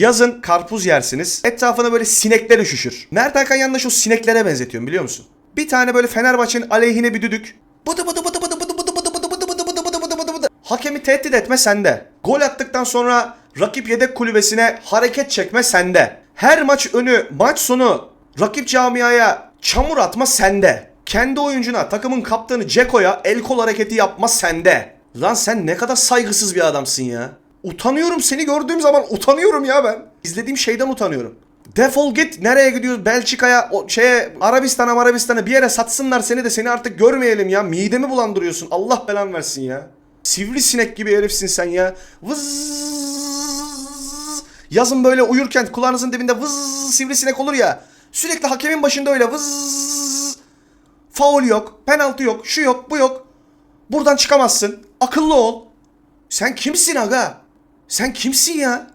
Yazın karpuz yersiniz. Etrafına böyle sinekler üşüşür. Mert Hakan yanlış o sineklere benzetiyorum biliyor musun? Bir tane böyle Fenerbahçe'nin aleyhine bir düdük. Bıdı bıdı bıdı bıdı bıdı bıdı bıdı bıdı bıdı bıdı bıdı bıdı bıdı bıdı. Hakemi tehdit etme sende. Gol attıktan sonra rakip yedek kulübesine hareket çekme sende. Her maç önü, maç sonu rakip camiaya çamur atma sende. Kendi oyuncuna, takımın kaptanı Ceko'ya el kol hareketi yapma sende. Lan sen ne kadar saygısız bir adamsın ya. Utanıyorum seni gördüğüm zaman utanıyorum ya ben. İzlediğim şeyden utanıyorum. Defol git nereye gidiyoruz Belçika'ya o şeye Arabistan'a Arabistan'a bir yere satsınlar seni de seni artık görmeyelim ya. Midemi bulandırıyorsun. Allah belan versin ya. Sivrisinek gibi herifsin sen ya. Vız. Yazın böyle uyurken kulağınızın dibinde vız sivrisinek olur ya. Sürekli hakemin başında öyle vız. Faul yok, penaltı yok, şu yok, bu yok. Buradan çıkamazsın. Akıllı ol. Sen kimsin aga? Sen kimsin ya?